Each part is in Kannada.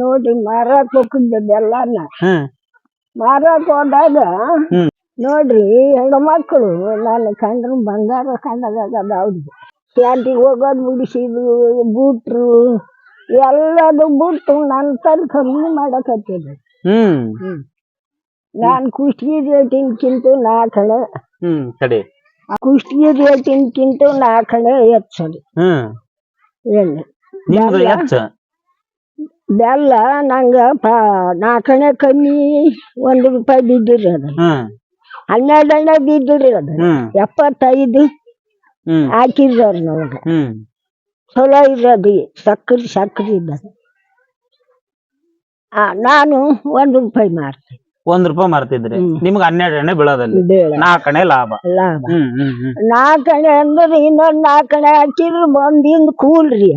ನೋಡಿ ಮಾರಾಕ್ ಹೋಗಿದ್ದೆ ಬೆಲ್ಲನ ಹ್ಮ್ ಮಾರಾಕ್ ಹೋದಾಗ ಹ್ಮ್. ನೋಡ್ರಿ ಹೆಣ್ಮಕ್ಳು ನಾನು ಕಂಡ್ರು ಬಂಗಾರ ಕಂಡಾಗದ ಅವ್ರಿಗೆ ಶಾಂತಿಗೆ ಹೋಗೋದು ಬಿಡಿಸಿದ್ರು ಬೂಟ್ರು ಎಲ್ಲದು ಬಿಟ್ಟು ನನ್ನ ತಂದು ಕಮ್ಮಿ ಮಾಡಕತ್ತಿದ್ರು. ಹ್ಮ್. ನಾನು ಕುಷ್ಟಿ ರೇಟಿನ್ಕಿಂತ ನಾಲ್ಕಣೆ ಹ್ಮ್ ಕಡೆ ಕುಷ್ಟಿ ರೇಟಿನ್ಕಿಂತ ನಾಲ್ಕಣೆ ಹೆಚ್ಚು ಹ್ಮ್. ಎಣ್ಣೆ ನಿಮ್ದು ಬೆಲ್ಲ? ಹೆಚ್ಚ ಬೆಲ್ಲ ನಂಗೆ ಪ ನಾಲ್ಕಣೆ ಕಮ್ಮಿ ಒಂದು ರೂಪಾಯಿ ಬಿದ್ದಿರಿ ಅದ. ಹ್ಮ್ ಬಿದ್ದಿರಿ ಅದ. ಹ್ಮ್ ಎಪ್ಪತ್ತೈದು ಹ್ಮ್. ಹಾಕಿದ್ರು ನಮಗೆ. ಹ್ಮ್. ಚಲೋ ಇರೋದು ಸಕ್ಕರೆ ಸಕ್ಕರೆ ಇದ್ದ ಆ ನಾನು ಒಂದು ರೂಪಾಯಿ ಮಾರ್ತೀನಿ ಒಂದ್ ರೂಪಾಯಿ ಮಾರ್ತಿದ್ರಿ. ಹ್ಮ್. ನಿಮ್ಗೆ ಹನ್ನೆರಡು ಎಣ್ಣೆ ಬೀಳೋದಲ್ಲಿ ನಾಲ್ಕಣೆ ಲಾಭ. ಲಾಭ. ಹ್ಮ್ ಹ್ಮ್ ಹ್ಮ್. ನಾಲ್ಕಣೆ ಅಂದ್ರೆ ಇನ್ನೊಂದು ನಾಲ್ಕಣೆ ಹಾಕಿದ್ರು ಬಂದಿಂದ ಕೂಲ್ರಿ.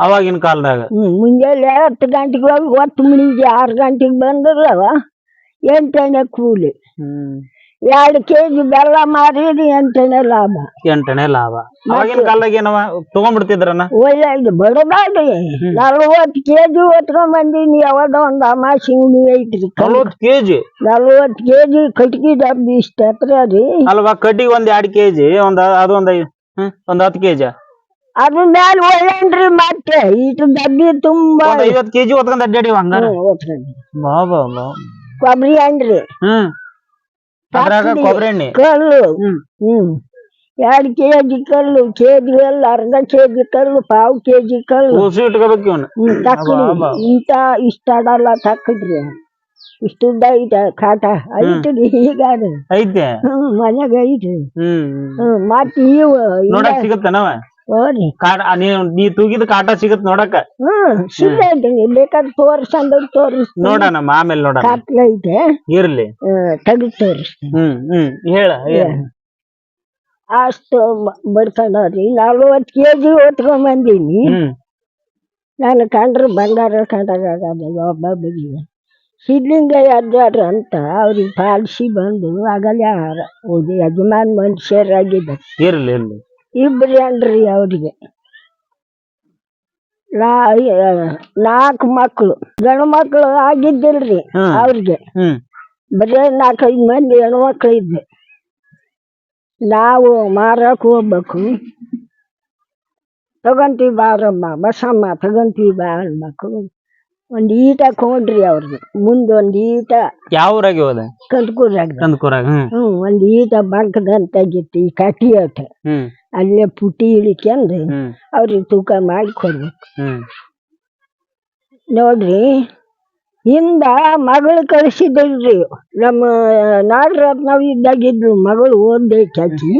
ಅವಾಗಿನ ಕಾಲದಾಗ. ಮುಂಜಾನೆ ಹತ್ತು ಗಂಟೆಗೆ ಹೋಗಿ ಒತ್ತು ಮಣಿಗೆ ಆರು ಗಂಟೆಗೆ ಬಂದ್ರವ ಎಂಟನೇ ಕೂಲಿ. ಎರಡು ಕೆಜಿ ಬೆಲ್ಲ ಮಾರಿದ್ರೆ ಎಂಟನೇ ಲಾಭ. ಎಂಟನೇ ಲಾಭ. ಅವಾಗಿನ ಕಾಲದಾಗ ಏನವ ತಗೊಂಡ್ಬಿಡ್ತಿದ್ರನ ಒಳ್ಳೆ ಬಡದಾಡ್ರಿ ನಲ್ವತ್ತು ಕೆಜಿ ಹೊತ್ಕೊಂಡ್ ಬಂದೀನಿ ಯಾವಾಗ ಒಂದು ಅಮಾಸಿ ಹುಣ್ಣಿ ಐತ್ರಿ ನಲ್ವತ್ತು ಕೆಜಿ? ನಲ್ವತ್ತು ಕೆಜಿ ಕಟ್ಗಿ ಡಬ್ಬಿ ಇಷ್ಟ ಹತ್ರ ರೀ. ಅಲ್ವಾ ಕಟ್ಟಿಗೆ ಒಂದ್ ಎರಡು ಕೆಜಿ ಒಂದ್ ಅದೊಂದ್ ಒಂದ್ ಹತ್ತು ಕೆಜಿ. ಅದ್ರ ಮ್ಯಾಲ ಒಳ್ಳೇನ್ರಿ ಮತ್ತೆ ಇಷ್ಟು ಡಬ್ಬಿ ತುಂಬಾ ಒಂದ್ ಐವತ್ ಕೆಜಿ ಹೊತ್ಕೊಂಡ್ ಅಡ್ಡಾಡಿ ಹಂಗಾರ. ಹ್ಮ್, ಹೊತ್ಕೊಂಡ್. ಬಾ ಬಾ ಬಾ. ಕೊಬ್ಬರಿ ಹಣ್ಣ್ರಿ ಹ್ಮ್. ಅದ್ರಾಗ. ಕೊಬ್ಬರಿ ಎಣ್ಣೆ ಕಲ್ಲು. ಹ್ಮ್. ಎರಡ್ ಕೆಜಿ ಕಲ್ಲು ಕೆಜಿ ಎಲ್ಲ ಅರ್ಧ ಕೆಜಿ ಕಲ್ಲು ಪಾವ್ ಕೆಜಿ ಕಲ್ಲು. ಕೂಸು ಇಟ್ಕೋಬೇಕು ಇವನು ಹ್ಮ್, ತಕ್ರಿ. ಇಂತ ಇಷ್ಟ ಅಡಲ್ಲ ತಕ್ಕದ್ರಿ ಇಷ್ಟುದ್ದ ಐತೆ ಕಾಟ. ಐತ್ರಿ ಈಗ ಐತೆ? ಹ್ಮ್ ಮನ್ಯಾಗ ಐತ್ರಿ. ಹ್ಮ್ ಹ್ಮ್. ಮತ್ ಇವು ನೋಡಕ್ ಸಿಗತ್ತನವ? ಹೋರಿ ಕಾಟ ನೀ ನೀ ತೂಗಿದ ಕಾಟ ಸಿಗತ್ ನೋಡಕ ಹ್ಮ್. ಸಿಗ್ತೈತಿ ಬೇಕಾದ್ರೆ ತೋರ್ಸಂದ್ರೆ ತೋರಿಸ್ತೀನಿ. ನೋಡಣ ಆಮೇಲೆ ನೋಡಣ. ಕತ್ಲೆ ಐತೆ ಇರ್ಲಿ. ತೆಗೆದು ತೋರಿಸ್ತೀನಿ. ಹ್ಮ್ ಹ್ಮ್ ಹೇಳ ಹೇಳ. ಅಷ್ಟು ಬಡ್ಕೊಂಡವ್ರಿ ನಲ್ವತ್ತು ಕೆ ಜಿ ಹೊತ್ಕೊಂಡ್ ಬಂದೀನಿ ಹ್ಮ್. ನಾನು ಕಂಡ್ರೆ ಬಂಗಾರ ಕಂಡಾಗದ ಸಿದ್ಲಿಂಗ ಅಜ್ಜಾರ ಅಂತ ಅವ್ರಿಗೆ ಪಾಲಿಸಿ ಬಂದು ಆಗಲ್ಲ ಹೋಗಿ ಯಜಮಾನ್ ಮನುಷ್ಯರಾಗಿದ್ದ ಇರ್ಲಿ ಇರ್ಲಿ. ಇಬ್ರು ಅಲ್ರಿ ಅವರಿಗೆ. ನಾ ನಾಲ್ಕು ಮಕ್ಕಳು ಗಂಡು ಮಕ್ಕಳು ಆಗಿದ್ದಿಲ್ರಿ. ಅವ್ರಿಗೆ. ಹ್ಮ್. ಬರೇ ನಾಲ್ಕೈದು ಮಂದಿ ಹೆಣ್ಮಕ್ಳು ಇದ್ವಿ. ನಾವು ಮಾರಕ್ ಹೋಗ್ಬೇಕು. ತಗೊಂತೀವಿ ಬಾರಮ್ಮ ಬಸಮ್ಮ ತಗೊಂತೀವಿ ಬಾ ಅನ್ಬೇಕು ಒಂದು ಈಟ ಕೊಂಡ್ರಿ ಅವ್ರಿಗೆ ಮುಂದೆ ಒಂದು ಈಟ ಯಾವ ಊರಾಗಿ ಹೋದ? ಕಂದ್ಕೂರಾಗ. ಕಂದಕೂರಾಗ ಹ್ಮ್. ಒಂದು ಈಟ ಬಂಕದಂತಾಗಿತ್ತು ಈ ಕಟ್ಟಿ ಆಟ ಹ್ಮ್. ಅಲ್ಲೇ ಪುಟಿ ಇಳಿಕ್ಯಂದು ಹ್ಮ್. ಅವ್ರಿಗೆ ತೂಕ ಮಾಡಿ ಕೊಡ್ಬೇಕು. ನೋಡ್ರಿ ಹಿಂದ ಮಗಳು ಕಳಿಸಿದ್ರಿ ನಮ್ಮ ನಾಗರತ್ನವ್ ಇದ್ದಾಗಿದ್ಲು ಮಗಳು ಓದೈತಿ ಆಕಿ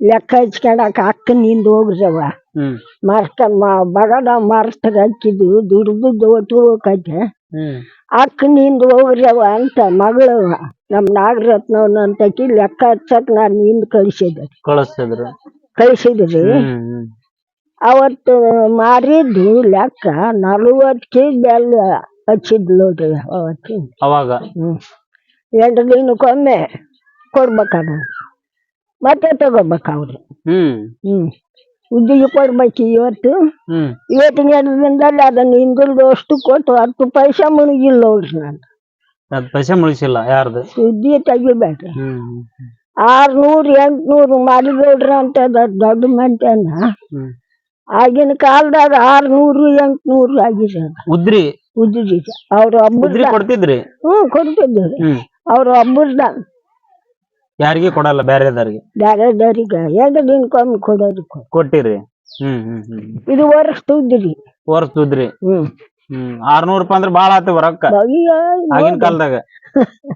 ಲೆಕ್ಕ ಹಚ್ಕೊಂಡಾಕ ಅಕ್ಕ ನಿಂದ ಹೋಗ್ರವ. ಮರ್ತ ಬಗದ ಮರ್ತ ಹಚ್ಚಿದ್ರು ದುಡ್ದು ಒಟ್ಟು ಅಕ್ಕ ನಿಂದ ಹೋಗ್ರವ ಅಂತ ಮಗಳವ ನಮ್ಮ ನಾಗರತ್ನವ್ನ ಅಂತಕಿ ಲೆಕ್ಕ ಹಚ್ಚಕ್ ನಾನು ನಿಂದ್ ಕಳಿಸಿದ್ದೆ. ಕಳಿಸ್ತಿದ್ರು ಕಳಿಸಿದ್ರಿ? ಅವತ್ತು ಮಾರಿದ್ದು ಲೆಕ್ಕ ನಲವತ್ತು ಕೆ ಜಿ ಬೆಲ್ಲ ಹಚ್ಚಿದ್ಲು ನೋಡ್ರಿ ಅವತ್ತು. ಅವಾಗ? ಎಂಟು ದಿನಕ್ಕೊಮ್ಮೆ ಕೊಡ್ಬೇಕಾದ. ಮತ್ತೆ ತಗೋಬೇಕು ಅವ್ರು ಹ್ಮ್. ಹ್ಮ್. ಉದ್ದಿಗೆ ಕೊಡ್ಬೇಕು ಇವತ್ತು. ಎರಡು ದಿನದಲ್ಲಿ ಅದನ್ನ ಹಿಂದುಳಿದು ಅಷ್ಟು ಕೊಟ್ಟು ಹತ್ತು ಪೈಸೆ ಮುಳುಗಿಲ್ಲ ನೋಡ್ರಿ ನಾನು. ಪೈಸೆ ಮುಳುಗಿಸಿಲ್ಲ ಯಾರ್ದು? ಸುದ್ದಿ ತೆಗಿಬೇಡ್ರಿ. ಆರ್ನೂರು ಎಂಟ್ನೂರು ಮಾಡಿಬೇಡ್ರ ಅಂತ ದೊಡ್ಡ ಹ್ಮ್. ಆಗಿನ ಕಾಲದಾಗ ಆರ್ನೂರು ಎಂಟ್ನೂರು ಆಗಿದೆ ಉದ್ರಿ? ಉದ್ರಿ ಅವ್ರ ಹಬ್ಬದ ಕೊಡ್ತಿದ್ರಿ? ಹ್ಮ್. ಕೊಡ್ತಿದ್ರಿ ಅವ್ರ ಹಬ್ಬದ ಯಾರಿಗೆ ಕೊಡಲ್ಲ ಬೇರೆದವ್ರಿಗೆ ಬೇರೆದವ್ರಿಗೆ ಎರಡು ದಿನಕ್ಕೊಮ್ಮೆ ಕೊಡೋದು ಕೊಡು. ಕೊಟ್ಟಿರಿ. ಹ್ಮ್ ಹ್ಮ್ ಇದು ವರ್ಷ ತುದ್ರಿ ವರ್ಷ ಹ್ಮ್ ಹ್ಮ್ ಆರ್ನೂರ್ ರೂಪಾಯಿ ಅಂದ್ರೆ ಬಾಳ ಆತು ರೊಕ್ಕ ಆಗಿನ ಕಾಲದಾಗ.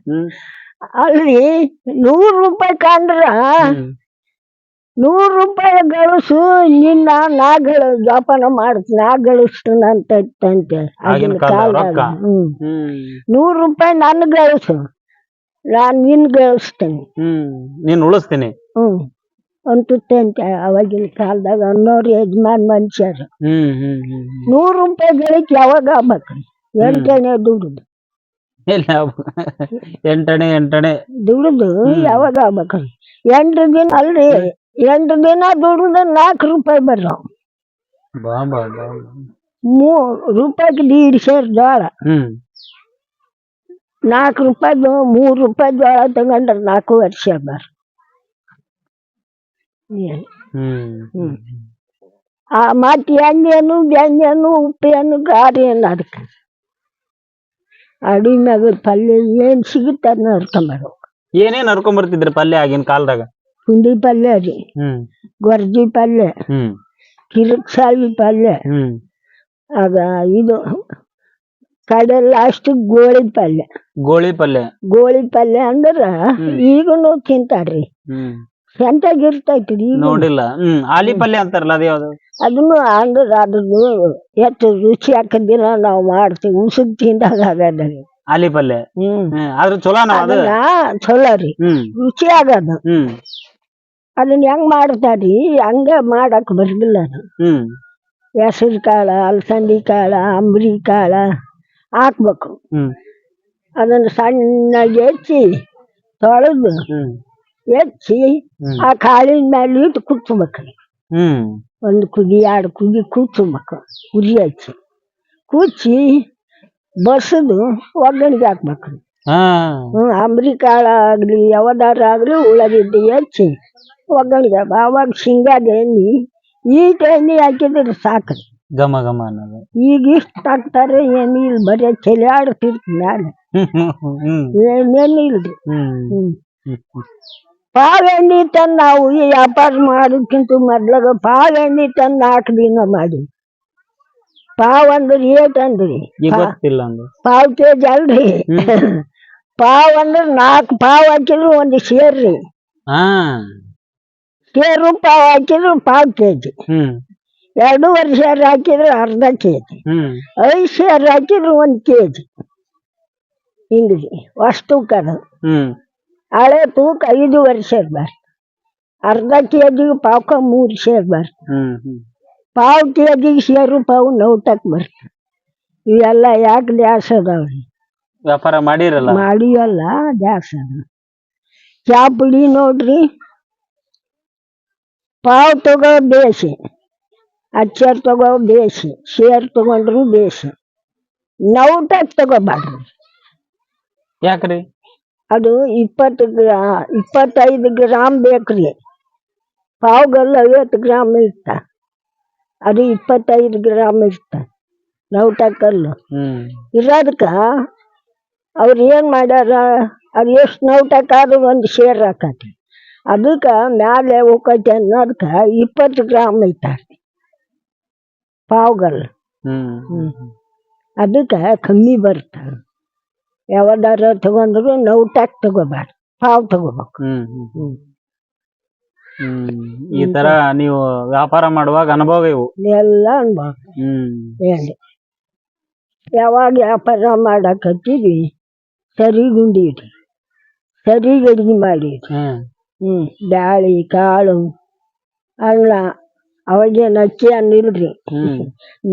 ಹ್ಮ್. ಅಲ್ರಿ ನೂರು ರೂಪಾಯಿ ಕಂಡ್ರ. ನೂರು ರೂಪಾಯಿ ಗಳಿಸು ನಿನ್ನ ನಾ ಗಳ ಜೋಪಾನ ಮಾಡ್ತೀನಿ ನಾ ಗಳಿಸ್ತಂತ ಇತ್ತಂತೆ ಆಗಿನ ಕಾಲದಾಗ ನೂರು ರೂಪಾಯಿ ನನ್ ಗಳಿಸು ನಾನ್ ನಿನ್ ಗಳಿಸ್ತೀನಿ. ನೀನ್ ಉಳಿಸ್ತೀನಿ. ಹ್ಮ್. ಅಂತಂತೆ ಅವಾಗಿನ ಕಾಲದಾಗ ಅನ್ನೋರು ಯಜಮಾನ್ ಮನುಷ್ಯರು. ನೂರು ರೂಪಾಯಿ ಗಳಿಕೆ ಯಾವಾಗ ಆಗ್ಬೇಕು ಎಂಟನೇ ದುಡ್ದು ಎಲ್ಲಿ ಆಗ್ಬೇಕು? ಎಂಟಣೆ ಎಂಟಣೆ ದುಡ್ದು ಯಾವಾಗ ಆಗ್ಬೇಕು ಎಂಟು ದಿನ ಅಲ್ರಿ ಎಂಟು ದಿನ ದುಡ್ದು ನಾಲ್ಕು ರೂಪಾಯಿ ಬರೋ ಬಾ ಬಾ ಬಾ ಮೂರು ರೂಪಾಯಿಗೆ ದೀಡ್ ಸೇರ್ ಜೋಳ ಹ್ಮ್ ನಾಲ್ಕು ರೂಪಾಯ್ದು ಮೂರು ರೂಪಾಯಿ ಜೋಳ ತಗೊಂಡ್ರೆ ನಾಲ್ಕು ವರ್ಷ ಬಾರ ಹ್ಮ್ ಹ್ಮ್. ಆ ಮತ್ತೆ ಎಣ್ಣೆನು ಬೆಣ್ಣೆನು ಉಪ್ಪೇನು ಗಾರಿ ಏನು ಅದಕ್ಕೆ ಅಡಿ ಮ್ಯಾಗ ಪಲ್ಯ ಏನ್ ಸಿಗುತ್ತೆ ಅದನ್ನ ಹರ್ಕೊಂಬರು ಏನೇನ್ ಹರ್ಕೊಂಡ್ ಬರ್ತಿದ್ರಿ ಪಲ್ಯ ಆಗಿನ ಕಾಲದಾಗ? ಪುಂಡಿ ಪಲ್ಯ ರೀ. ಹ್ಮ್. ಗೊರ್ಜಿ ಪಲ್ಯ. ಹ್ಮ್. ಕಿರಿಕ್ ಸಾವಿ ಪಲ್ಯ. ಹ್ಮ್. ಆಗ ಇದು ಕಡೆ ಲಾಸ್ಟ್ ಗೋಳಿ ಪಲ್ಯ. ಗೋಳಿ ಪಲ್ಯ. ಗೋಳಿ ಪಲ್ಯ ಅಂದ್ರ ಈಗನು ತಿಂತಾರ್ರಿ. ಹ್ಮ್. ಎಂತಾಗಿರ್ತೈತಿ ನೋಡಿಲ್ಲ. ಹ್ಮ್. ಆಲಿ ಪಲ್ಯ ಅಂತಾರಲ್ಲ ಅದ ಯಾವ್ದು? ಅದನ್ನು ಅಂದ್ರೆ ಅದ್ರದ್ದು ಎಷ್ಟು ರುಚಿ ಹಾಕದಿಲ್ಲ ನಾವು ಮಾಡ್ತೀವಿ ಉಸುಗ್ ತಿಂದಾಗ ಆಗದ ರೀ. ಆಲಿ ಪಲ್ಯ ಹ್ಮ್. ಹ್ಮ್. ಆದ್ರ ಚಲೋ ನಾವ್ ಅದ? ಅದನ್ನ ಚಲೋ ರೀ. ಹ್ಮ್. ರುಚಿ ಆಗದು ಹ್ಮ್. ಅದನ್ನ ಹೆಂಗ್ ಮಾಡ್ತಾರ್ರಿ ಹಂಗ ಮಾಡಕ್ ಬರಂಗಿಲ್ಲ ಅದು. ಹ್ಮ್. ಹೆಸರು ಕಾಳ ಅಲಸಂದಿ ಕಾಳ ಅಂಬ್ರಿ ಕಾಳ ಹಾಕ್ಬೇಕು. ಹ್ಮ್. ಅದನ್ನ ಸಣ್ಣಗೆ ಹೆಚ್ಚಿ ತೊಳೆದು ಹ್ಮ್. ಹೆಚ್ಚಿ ಹ್ಮ್. ಆ ಕಾಳಿನ ಮೇಲೆ ಇಟ್ಟು ಕುಚ್ಚಬೇಕು ಹ್ಮ್. ಒಂದು ಕುದಿ ಎರಡು ಕುದಿ ಕುಚ್ಚಬೇಕು ಉರಿ ಹಚ್ಚಿ ಕುಚ್ಚಿ ಬಸದು ಒಗ್ಗರಣೆಗೆ ಹಾಕ್ಬೇಕು ಹಾ. ಹ್ಞೂ ಅಂಬ್ರಿ ಕಾಳು ಆಗಲಿ ಯಾವ್ದಾರ ಆಗಲಿ ಉಳ್ಳಾಗಡ್ಡಿ ಹೆಚ್ಚಿ ಒಗ್ಗರಣೆಗೆ ಹಾಕ್- ಆವಾಗ ಶೇಂಗಾದ ಎಣ್ಣೆ ಈಟ ಎಣ್ಣೆ ಹಾಕಿದ್ರೆ ಸಾಕು ಘಮ ಘಮ ಅನ್ನೋದು. ಈಗ ಇಷ್ಟು ಹಾಕ್ತಾರೆ ಏನು ಇಲ್ಲ ಬರೀ ಚಳಿ ಆಡ್ತಿರ್ತೀನಿ ನಾನು ಹ್ಮ್ ಹ್ಮ್ ಹ್ಮ್. ಏನೇನು ಇಲ್ರಿ. ಹ್ಮ್. ಹ್ಞೂ ಹ್ಮ್ ಹ್ಮ್. ಪಾವೆಣ್ಣೆ ತಂದು ನಾವು ಈ ವ್ಯಾಪಾರ ಮಾಡೋಕ್ಕಿಂತ ಮೊದ್ಲಾಗ ಪಾವೆಣ್ಣಿ ತಂದು ಹಾಕ್ದಿನ ಮಾಡಿ. ಪಾವ್ ಅಂದ್ರೆ ಏಟ್ ಅಂದ್ರಿ? ಈಗ ಗೊತ್ತಿಲ್ಲ ಅಂದು ಪಾವ್ ಕೆ ಜಿ ಅಲ್ರಿ ಪಾವ್ ಅಂದ್ರೆ ನಾಲ್ಕು ಪಾವ್ ಹಾಕಿದ್ರು ಒಂದು ಸೇರ್ ರೀ. ಹಾ. ಸೇರು ಪಾವ್ ಹಾಕಿದ್ರು ಪಾವ್ ಕೆಜಿ. ಹ್ಮ್. ಎರಡೂವರೆ ಸೇರ್ ಹಾಕಿದ್ರೆ ಅರ್ಧ ಕೆಜಿ. ಹ್ಮ್. ಐದು ಸೇರ್ ಹಾಕಿದ್ರು ಒಂದು ಕೆಜಿ. ಹಿಂಗ್ರಿ ಅಷ್ಟು ಕರ. ಹ್ಮ್. ಹಳೆ ತೂಕ ಐದೂವರೆ ಸೇರ್ ಬರ್ತ ಅರ್ಧ ಕೆ ಜಿಗೆ ಪಾವ್ಕ ಮೂರು ಸೇರ್ ಪಾವು ಕೆ ಜಿಗೆ ಸೇರು ಪಾವು ನೋಟಕ್ಕೆ ಬರ್ತದೆ ಇವೆಲ್ಲ ಯಾಕೆ ದ್ಯಾಸ ಅದಾವ್ರಿ ವ್ಯಾಪಾರ ಮಾಡಿರಲ್ಲ? ಮಾಡಿಯಲ್ಲ ದ್ಯಾಸ ಅದ ಚಾ ಪುಡಿ ನೋಡ್ರಿ. ಪಾವ್ ತಗೋ ಬೇಸಿ ಅಚ್ಚರ್ ತಗೋ ಬೇಸಿ ಸೇರ್ ತಗೊಂಡ್ರು ಬೇಸಿ ನೌಟಕ್ ತಗೋಬಾರ್ದು. ಯಾಕ್ರಿ? ಅದು ಇಪ್ಪತ್ತು ಗ್ರಾ ಇಪ್ಪತ್ತೈದು ಗ್ರಾಮ್ ಬೇಕ್ರಿ. ಪಾವ್ಗಲ್ಲು ಐವತ್ತು ಗ್ರಾಮ್ ಇರ್ತ. ಅದು ಇಪ್ಪತ್ತೈದು ಗ್ರಾಮ್ ಇರ್ತ. ನೌಟಕ್ಕಲ್ಲು ಕಲ್ಲು ಇರೋದಕ್ಕೆ ಅವ್ರು ಏನು ಮಾಡ್ಯಾರ ಅದು ಎಷ್ಟು ನೌಟಕ್ಕಾದ್ರೂ ಒಂದು ಶೇರ್ ಹಾಕತಿ ಅದಕ್ಕೆ ಮ್ಯಾಲೆ ಹೋಗತಿ ಅನ್ನೋದಕ್ಕೆ ಇಪ್ಪತ್ತು ಗ್ರಾಮ್ ಇರ್ತಾರೆ ಪಾವ್ಗಲ್ಲು ಅದಕ್ಕೆ ಕಮ್ಮಿ ಬರ್ತಾರೆ ಯಾವ್ದಾರ ತಗೊಂಡ್ರು ಟ್ಯಾಕ್ ತಗೋಬಾರ್ದು ಪಾವ್ ತಗೋಬೇಕು. ಹ್ಮ್ ಈ ತರ ನೀವು ವ್ಯಾಪಾರ ಮಾಡುವಾಗ ಅನುಭವ ಇವು. ಎಲ್ಲ ಅನುಭವ. ಹ್ಮ್. ಹೇಳಿ. ಯಾವಾಗ ವ್ಯಾಪಾರ ಮಾಡಕತ್ತೀವಿ ಸರಿಗುಂಡಿರಿ ಸರಿಗೆ ಅಡ್ಗೆ ಮಾಡಿ ಹ್ಮ್. ಹ್ಞೂ ಬ್ಯಾಳಿ ಕಾಳು ಅನ್ನ ಅವಾಗೇನು ಅಕ್ಕಿ ಅನ್ನ ಇಲ್ರಿ? ಹ್ಮ್.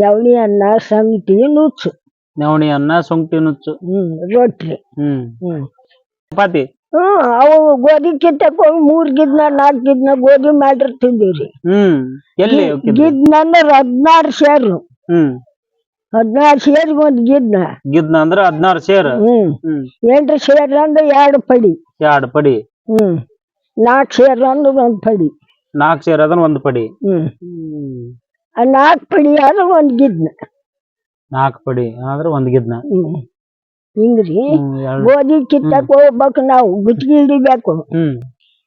ನವಣಿ ಅನ್ನ ಸಂತಿ ನುಚ್ಚು. ನವಣಿ ಅನ್ನ ಸೊಂಟಿ ನುಚ್ಚು. ರೊಟ್ಟಿ ಹ್ಮ್. ಹ್ಞೂ ಚಪಾತಿ? ಹ್ಞೂ ಅವು ಗೋಧಿ ಕಿತ್ತಕ್ಕೆ ಹೋಗಿ ಮೂರು ಗಿದ್ನ ನಾಲ್ಕು ಗಿದ್ನ ಗೋಧಿ ಮಾಡಿರ್ ತಿಂದಿವ್ರಿ. ಹ್ಮ್. ಎಲ್ಲಿ ಹೋಗಿದ್ರಿ? ಗಿದ್ನ ಅಂದ್ರೆ ಹದಿನಾರು ಸೇರು ಹ್ಮ್. ಹದಿನಾರು ಸೇರಿಗೆ ಒಂದ್ ಗಿದ್ನ. ಗಿದ್ನ ಅಂದ್ರ ಹದಿನಾರು ಸೇರ್ ಹ್ಞೂ ಹ್ಮ್. ಎಂಟು ಸೇರ್ ಅಂದ್ರೆ ಎರಡು ಪಡಿ. ಎರಡ್ ಪಡಿ. ಹ್ಞೂ ನಾಲ್ಕು ಸೇರ್ ಅಂದ್ರೆ ಒಂದು ಪಡಿ. ನಾಲ್ಕು ಸೇರ್ ಅದನ್ನ ಒಂದ್ ಪಡಿ. ಹ್ಮ್. ಆ ನಾಲ್ಕು ಪಡಿ ಆದ್ರೆ ಒಂದು ಗಿದ್ನ. ನಾಲ್ಕು ಪಡಿ ಆದ್ರ ಒಂದ್ ಗಿದ್ನ. ಹಿಂಗ್ರಿ ಹ್ಮ್ ಎರಡ್- ಗೋಧಿ ಕಿತ್ತಕ್ ಹೋಗ್ಬೇಕು ನಾವು ಗುತ್ತಿಗೆ ಹಿಡಿಬೇಕು. ಹ್ಮ್.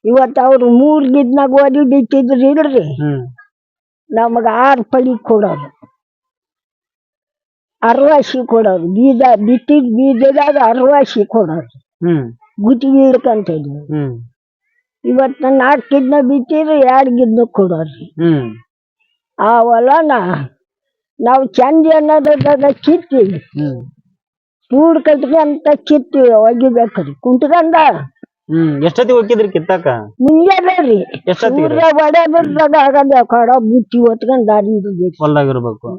ಇವತ್ತು ಅವ್ರು ಮೂರು ಗಿದ್ನ ಗೋಧಿ ಬಿತ್ತಿದ್ರು ಇಲ್ರಿ ಹ್ಮ್. ನಮಗೆ ಆರು ಪಡಿ ಕೊಡೋರು ಅರ್ವಾಸಿ ಕೊಡೋರು ಬೀಜ ಬಿತ್ತಿದ ಬೀಜದಾಗ ಅರ್ವಾಸಿ ಕೊಡೋರು ಹ್ಮ್. ಗುತ್ತಿಗೆ ಹಿಡ್ಕೊಂತಿದ್ವಿ ಹ್ಮ್. ಇವತ್ತು ನಾಲ್ಕು ಗಿದ್ನ ಬಿತ್ತಿದ್ರೆ ಎರಡು ಗಿದ್ನ ಕೊಡೋರಿ ಹ್ಮ್. ಆ ಹೊಲನ ನಾವು ಚಂದ ಅನ್ನೋದ ಕಿತ್ತೀವಿ ಹ್ಮ್ ಕೂಡ್ ಅಂತ ಕಿತ್ತೀವಿ ಒಗಿಬೇಕ್ರಿ ಕುಂಟ್ಕಂದ ಹ್ಮ್ ಎಷ್ಟೊತ್ತಿ ಹೋಗಿದ್ರಿ ಕಿತ್ತಾಕ ಮುಂಜಾನೆ ರೀ ಎಷ್ಟೊತ್ತಿಗೆ ಸೂರ್ಯ ಹೊಡೆದಾಗ ಆಗದ ಕಡ ಬುತ್ತಿ ಹೊತ್ಕೊಂಡ್ ದಾರಿ ಹೊಲ್ದಾಗಿರ್ಬೇಕು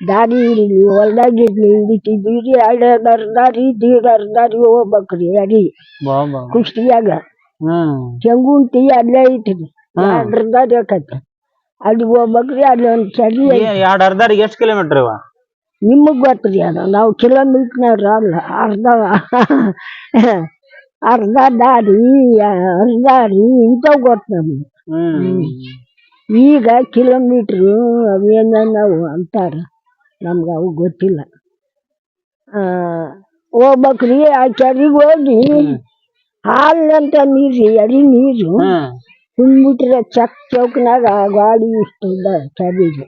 ದಾರಿ ಹಿಡಿಲಿ ಹೊಲ್ದಾಗ ಇರ್ಲಿ ಹಿಡಿತಿದ್ವಿ ರೀ ದಾರಿ ದೀಗರ್ ದಾರಿ ಹೋಗ್ಬೇಕ್ರಿ ಅರಿ ಕುಷ್ಟಿಯಾಗ ಹ್ಮ್ ಚೆಂಗುಂಟಿ ಅಲ್ಲೇ ಐತ್ರಿ ಎರಡು ದಾರಿ ಅಲ್ಲಿ ಹೋಗ್ಬೇಕ್ರಿ ಅಲ್ಲಿ ಒಂದು ಚಳಿ ಐತಿ. ಅರ್ಧರಿಗೆ ಎಷ್ಟು ಕಿಲೋಮೀಟರ್ ಇವ? ನಿಮಗ್ ಗೊತ್ತ್ರಿ ಅದು. ನಾವು ಕಿಲೋಮೀಟರ್ ಅಲ್ಲ ಅರ್ಧ. ಅರ್ಧ ದಾರಿ ಅರ್ಧ ರೀ ಇಂಥವು ಗೊತ್ತು ನಮ್ಗೆ. ಈಗ ಕಿಲೋಮೀಟ್ರು ಅವೇನ ನಾವು ಅಂತಾರ. ನಮ್ಗೆ ಅವು ಗೊತ್ತಿಲ್ಲ. ಹೋಗ್ಬೇಕ್ರಿ ಆ ಕೆರೆಗೆ ಹೋಗಿ ಹಾಲಂತ ನೀರು ಎರಿ ನೀರು ತುಂಬಿಟ್ರೆ ಚಕ್ ಚೌಕ್ನಾಗ ಆ ಗಾಡಿ ಇಷ್ಟು ಕೆರೆಗೆ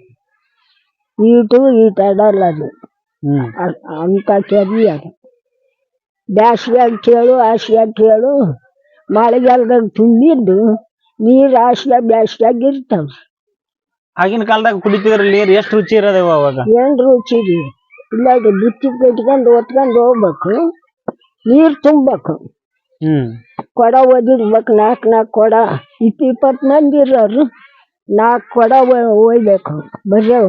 ಈಟು ಈಟ ಅಡಲ್ಲ ಅದು ಹ್ಮ್. ಅ- ಅಂತ ಕೆರೆ ಅದು. ಬ್ಯಾಸ್ಗ್ಯಾಗ ಕೇಳು ಹಾಸ್ಗ್ಯಾಗ ಕೇಳು. ಮಳೆಗಾಲದಾಗ ತುಂಬಿದ್ದು ನೀರು ಹಾಸ್ಗ್ಯಾಗ ಬ್ಯಾಸ್ಗ್ಯಾಗ ಇರ್ತಾವ. ಆಗಿನ ಕಾಲದಾಗ ಕುಡಿತಿದ್ರ ನೀರ್ ಎಷ್ಟು ರುಚಿ ಇರೋದೇವ ಅವಾಗ? ಏನ್ ರುಚಿ ರೀ? ಇಲ್ಲ ಇದು ಬುತ್ತಿ ಕಟ್ಕೊಂಡು ಒತ್ಕೊಂಡು ಹೋಗ್ಬೇಕು. ನೀರು ತುಂಬಬೇಕು. ಹ್ಮ್. ಕೊಡ ಒದಿರ್ಬೇಕು ನಾಲ್ಕು ನಾಲ್ಕು ಕೊಡ. ಇಪ್ಪ ಇಪ್ಪತ್ತು ಮಂದಿ ಇರೋರು ನಾಲ್ಕು ಕೊಡ ಒ- ಒಯ್ಬೇಕು ಬರ್ಯವ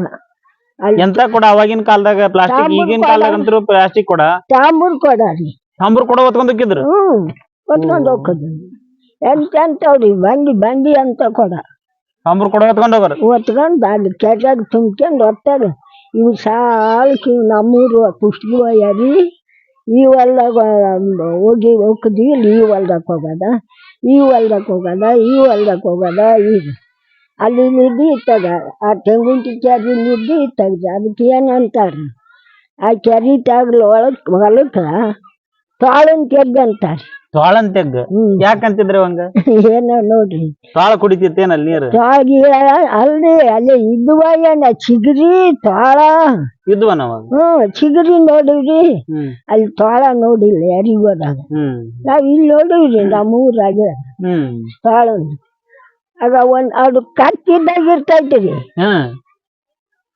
ಅಲ್ಲಿ ಎಂತ ಕೊಡ? ಅವಾಗಿನ ಕಾಲದಾಗ ಪ್ಲಾಸ್ಟಿಕ್ ಈಗಿನ ಕೊಡ. ಕಾಲದಾಗ ಅಂತೂ ಪ್ಲಾಸ್ಟಿಕ್ ಕೊಡ? ತಾಂಬೂರು ಕೊಡ ರೀ ತಾಂಬೂರ್ ಕೊಡ ಹೊತ್ಕೊಂಡ್ ಹೋಗಿದ್ರು ಹ್ಞೂ ಹೊತ್ಕೊಂಡು ಹೋಗೋದು ಎಂತ ಎಂತವ್ರಿ? ಬಂಡಿ ಬಂಡಿ ಅಂತ ಕೊಡ. ತಾಂಬೂರ್ ಕೊಡ ಹೊತ್ಕೊಂಡ್ ಹೋಗೋರು? ಹೊತ್ಕೊಂಡು ಅಲ್ಲಿ ಕೆಟ್ಟಾಗ ತುಂಬ್ಕೊಂಡು ಹೊತ್ತಾಗ ಇವು ಸಾಲಕ್ಕೆ ಇವು ನಮ್ಮೂರು ಪುಷ್ಟಿ ಒಯ್ಯಾರಿ. ಈ ಹೊಲ್ದಾಗ ಹೋಗಿ ಹೋಗಿದ್ವಿ ಇಲ್ಲಿ ಈ ಹೊಲ್ದಾಗ ಹೋಗೋದ, ಈ ಹೊಲ್ದಾಗ ಹೋಗೋದ, ಈ ಹೊಲ್ದಾಗ ಹೋಗೋದ, ಈಗ. ಅಲ್ಲಿ ನಿದ್ದೆ ಇತ್ತದ ಆ ತೆಂಗುಂಟಿ ಕೆರೆ ನಿದ್ದೆ ಇತ್ತದ ಅದಕ್ಕೆ ಏನು ಅಂತಾರೆ ಆ ಕೆರೆ ತಾಗ್ಲ ಒಳಗೆ ಹೊಲಕ್ಕೆ ತಾಳನ್ ತೆಗ್ ಅಂತ ತಾಳನ್ ತೆಗ್ ಯಾಕಂತಿದ್ರೆ ಅವಂಗ? ಏನ ನೋಡ್ರಿ. ತೋಳ ಅಲ್ಲಿ ನೀರು? ತಾಗಿ ಅಲ್ರಿ ಅಲ್ಲೇ ಇದ್ವ ಏನ ಚಿಗರಿ ತಾಳ. ಇದ್ವ ನಾವಾಗ ಹ್ಮ್ ಚಿಗರಿ ನೋಡಿವ್ರಿ. ಅಲ್ಲಿ ತಾಳ ನೋಡಿಲ್ಲ ಯಾರಿಗ್ ಹ್ಮ್. ನಾವ್ ಇಲ್ಲಿ ನೋಡಿವ್ರಿ ನಮ್ಮ ಊರಾಗ ತಾಳ ಅದ ಒಂದ್ ಅದು ಕಟ್ಟಿದ್ದಾಗ ಇರ್ತೈತ್ರಿ. ಹ್ಮ್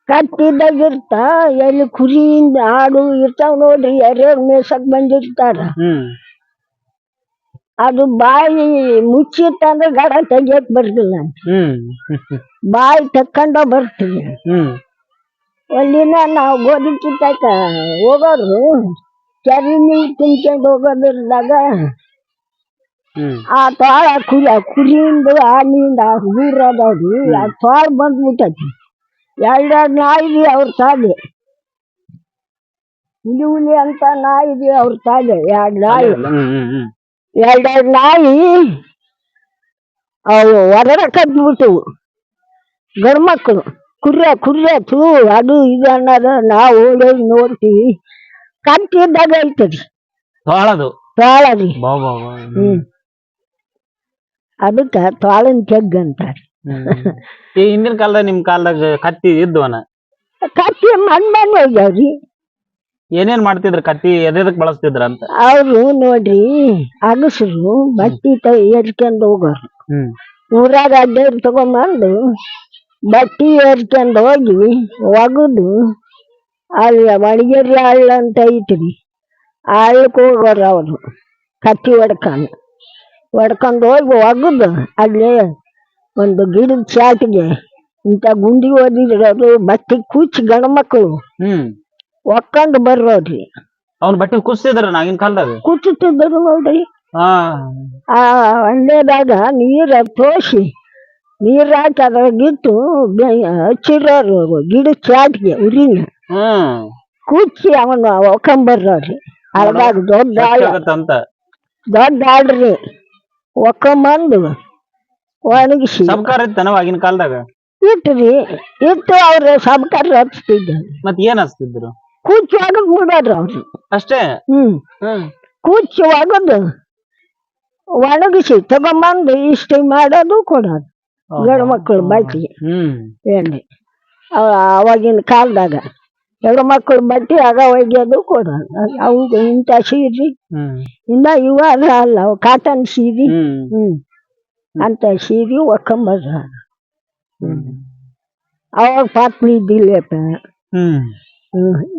ಕಟ್ಟಿದ್ದಾಗ ಇರ್ತ ಎಲ್ಲಿ ಕುರಿಯಿಂದ ಆಡು ಇರ್ತಾವ ನೋಡ್ರಿ ಎರೆಡ್ ಮೇಸಕ್ ಬಂದಿರ್ತಾರ. ಹ್ಮ್. ಅದು ಬಾಯಿ ಮುಚ್ಚಿತ್ತಂದ್ರೆ ಗಡ ತೆಗಿಯಕ್ ಬರ್ತಿಲ್ಲ ಹ್ಮ್. ಬಾಯಿ ತಕ್ಕಂಡ ಬರ್ತೀವಿ ಹ್ಮ್. ಅಲ್ಲಿನ ನಾವು ಗೋಧಿ ಕಿತ್ತಾಕ ಹೋಗೋರು ಕೆರೆ ನೀರು ತಿನ್ಕೊಂಡು ಹೋಗೋದಿರ್ದಾಗ ಹ್ಮ್. ಆ ತೋಳ ಕುರಿ ಆ ಕುರಿಯಿಂದ ಆನಿಂದ ಅದಾವ್ರಿ ಆ ತೋಳ ಬಂದ್ಬಿಟ್ಟೈತಿ. ಎರಡೆರಡು ನಾಯಿ ಅವ್ರ ತಾದೆ ಹುಲಿ ಹುಲಿ ಅಂತ ನಾಯಿ ಅವ್ರ ತಾದೆ ಎರಡು ನಾಯಿ? ಹ್ಮ್ ಹ್ಮ್ ಹ್ಮ್ ಎರಡೆರಡು ನಾಯಿ? ಅವು ಹೊರಗಡೆ ಕದ್ಬಿಟ್ಟು ಗಂಡ್ಮಕ್ಳು ಕುರ್ರ ಕುರ್ರ ಥೂ ಅದು ಇದು ಅನ್ನೋದು ನಾವು ಓಡೋಗಿ ನೋಡ್ತೀವಿ. ಕಟ್ಟಿದ್ದಾಗ ಐತರಿ ತೋಳದು. ತೋಳ ರೀ ಬಾ ಬಾ ಬಾ. ಹ್ಮ್. ಅದಕ್ಕ ತೋಳನ್ ತೆಗ್ ಅಂತಾರೆ. ಹ್ಮ್. ಈ ಹಿಂದಿನ ಕಾಲದಾಗ ನಿಮ್ ಕಾಲದಾಗ ಕತ್ತಿ ಇದ್ವನ ಕತ್ತಿ ಮಣ್ ಏನೇನ್ ಮಾಡ್ತಿದ್ರ ಕತ್ತಿ? ಎದೆದಕ್ ಬಳಸ್ತಿದ್ರ ಅಂತ? ಅವ್ರು ನೋಡ್ರಿ ಅಗಸರು ಬಟ್ಟಿ ತೈ ಏರ್ಕೊಂಡು ಹೋಗೋರು. ಹ್ಮ್. ಊರಾಗ ಅಡ್ಡ ತಗೊಂಬಂದು ಬಟ್ಟಿ ಏರ್ಕೊಂಡು ಹೋಗಿ ಒಗದು ಅಲ್ಲಿ ಒಣಗಿರಿ ಹಳ್ಳ ಅಂತ ಐತ್ರಿ. ಆ ಹಳ್ಳಕ್ಕೆ ಹೋಗೋರು ಅವರು ಕತ್ತಿ ಹೊಡ್ಕೊಂಡು. ಹೊಡ್ಕೊಂಡು ಹೋಗಿ ಒಗದು ಅಲ್ಲಿ ಒಂದು ಗಿಡದ ಚಾಟಿಗೆ ಇಂಥ ಗುಂಡಿ ಓದಿರೋರು ಬಟ್ಟೆ ಕುಚ್ಚಿ ಗಂಡು ಮಕ್ಕಳು. ಹ್ಮ್. ಒಕ್ಕೊಂಡು ಬರೋರಿ ಅವ್ನ ಬಟ್ಟೆ ಕುಸ್ತಿದ್ರ ಆಗಿನ ಕಾಲದಾಗ? ಕುಚ್ಚುತ್ತಿದ್ದರು ನೋಡ್ರಿ. ಹಾ. ಆ ನೀರು ತೋಸಿ ನೀರು ಹಾಕಿ ಅದ್ರಾಗಿಟ್ಟು ಬೆ- ಹಚ್ಚಿರೋರು ಅವ್ರು ಗಿಡದ ಚಾಟ್ಗೆ ಉರಿನ. ಹ್ಮ್. ಕುಚ್ಚಿ ಅವನು ಒಕ್ಕಂಬರ್ರಿ ಅದಾಗ ದೊಡ್ಡ ಆಳ. ಅಂತ ದೊಡ್ಡ ಆಡ್ರಿ ಒಕ್ಕಂಬಂದು ಒಣಗಿಸಿ ಸಬ್ಕಾರ ಇತ್ತನ ಆಗಿನ ಕಾಲದಾಗ? ಇಟ್ರಿ ಇಟ್ಟು ಅವ್ರು ಸಬ್ಕಾರ ಹಚ್ತಿದ್ದ ಮತ್ ಏನ್ ಹಚ್ತಿದ್ರು? ಕುಚ್ಚಿ ಒಗದ್ ಬಿಡೋರು ಅವ್ರು. ಅಷ್ಟೇ? ಹ್ಮ್. ಹ್ಮ್ ಒಗದು ಒಣಗಿಸಿ ತಗೊಂಬಂದು ಇಷ್ಟು ಮಾಡೋದು ಕೊಡೋದು. ಗಂಡು ಮಕ್ಕಳು ಬಟ್ಟಿ. ಹ್ಮ್. ಏನ್ರಿ? ಅವ- ಅವಾಗಿನ ಕಾಲದಾಗ ಎರಡು ಮಕ್ಕಳು ಬಟ್ಟಿ ಆಗ ಒಗ್ಯೋದು ಕೊಡೋದು. ಅವು ಇಂಥ ಸೀರಿ. ಹ್ಮ್. ಇನ್ನ ಇವಾಗ ಅಲ್ಲ ಅವು ಕಾಟನ್ ಸೀರಿ. ಹ್ಮ್. ಅಂತ ಸೀರೆ ಒಕ್ಕಂಬದ ಅವಾಗ ಪಾತ್ಲಿ ಇದ್ದಿಲ್ಲಪ್ಪ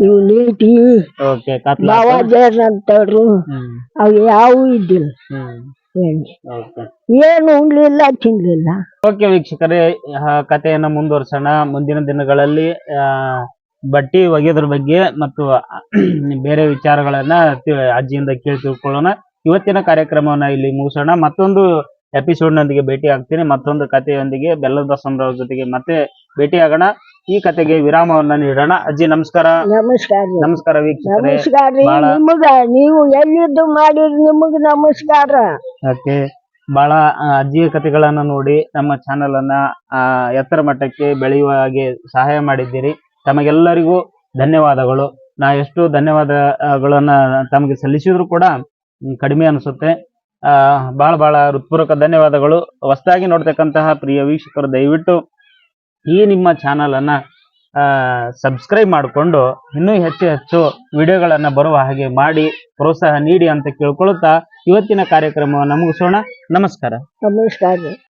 ಇವು ನೀಟಿ ಓಕೆ ಕತ್ಲ ಬಾವಾಜರ್ ಅಂತವ್ರು. ಹ್ಮ್. ಅವು ಯಾವೂ ಇದ್ದಿಲ್ಲ. ಏನು ಉಣ್ಲಿಲ್ಲ ತಿನ್ಲಿಲ್ಲ. ಓಕೆ ವೀಕ್ಷಕರೇ ಆ ಕಥೆಯನ್ನ ಮುಂದುವರ್ಸೋಣ. ಮುಂದಿನ ದಿನಗಳಲ್ಲಿ ಆ, ಬಟ್ಟಿ ಒಗೆಯೋದ್ರ ಬಗ್ಗೆ ಮತ್ತು ಬೇರೆ ವಿಚಾರಗಳನ್ನ ತಿ- ಅಜ್ಜಿಯಿಂದ ಕೇಳಿ ತಿಳ್ಕೊಳ್ಳೋಣ. ಇವತ್ತಿನ ಕಾರ್ಯಕ್ರಮವನ್ನ ಇಲ್ಲಿ ಮುಗಿಸೋಣ. ಮತ್ತೊಂದು ಎಪಿಸೋಡ್ ನೊಂದಿಗೆ ಭೇಟಿ ಆಗ್ತೀನಿ. ಮತ್ತೊಂದು ಕಥೆಯೊಂದಿಗೆ ಬೆಲ್ಲದ ಸಂಭ್ರಮ ಜೊತೆಗೆ ಮತ್ತೆ ಭೇಟಿ ಆಗೋಣ. ಈ ಕತೆಗೆ ವಿರಾಮವನ್ನ ನೀಡೋಣ. ಅಜ್ಜಿ ನಮಸ್ಕಾರ. ನಮಸ್ಕಾರ. ರೀ. ನಮಸ್ಕಾರ ವೀಕ್ಷಕರೇ. ನಮಸ್ಕಾರ ರೀ. ಬಾಳ- ನಿಮಗ ನೀವು ಎಲ್ಲಿದ್ದು ಮಾಡಿರಿ ನಿಮಗ ನಮಸ್ಕಾರ. ಓಕೆ. ಬಹಳ ಆ, ಅಜ್ಜಿಯ ಕಥೆಗಳನ್ನ ನೋಡಿ ನಮ್ಮ ಚಾನೆಲ್ ಅನ್ನ ಆ, ಎತ್ತರ ಮಟ್ಟಕ್ಕೆ ಬೆಳೆಯುವ ಹಾಗೆ ಸಹಾಯ ಮಾಡಿದ್ದೀರಿ. ತಮಗೆಲ್ಲರಿಗೂ ಧನ್ಯವಾದಗಳು. ನಾ ಎಷ್ಟು ಧನ್ಯವಾದಗಳನ್ನ ತಮಗೆ ಸಲ್ಲಿಸಿದ್ರು ಕೂಡ ಮ್, ಕಡಿಮೆ ಅನಿಸುತ್ತೆ. ಬಹಳ ಬಹಳ ಹೃತ್ಪೂರ್ವಕ ಧನ್ಯವಾದಗಳು. ಹೊಸದಾಗಿ ನೋಡ್ತಕ್ಕಂತಹ ಪ್ರಿಯ ವೀಕ್ಷಕರು, ದಯವಿಟ್ಟು ಈ ನಿಮ್ಮ ಚಾನಲ್ ಅನ್ನ ಸಬ್ಸ್ಕ್ರೈಬ್ ಮಾಡಿಕೊಂಡು, ಇನ್ನೂ ಹೆಚ್ಚು ಹೆಚ್ಚು ವಿಡಿಯೋಗಳನ್ನು ಬರುವ ಹಾಗೆ ಮಾಡಿ, ಪ್ರೋತ್ಸಾಹ ನೀಡಿ ಅಂತ ಕೇಳ್ಕೊಳ್ಳುತ್ತಾ ಇವತ್ತಿನ ಕಾರ್ಯಕ್ರಮವನ್ನು ಮುಗಿಸೋಣ. ನಮಸ್ಕಾರ. ನಮಸ್ಕಾರ.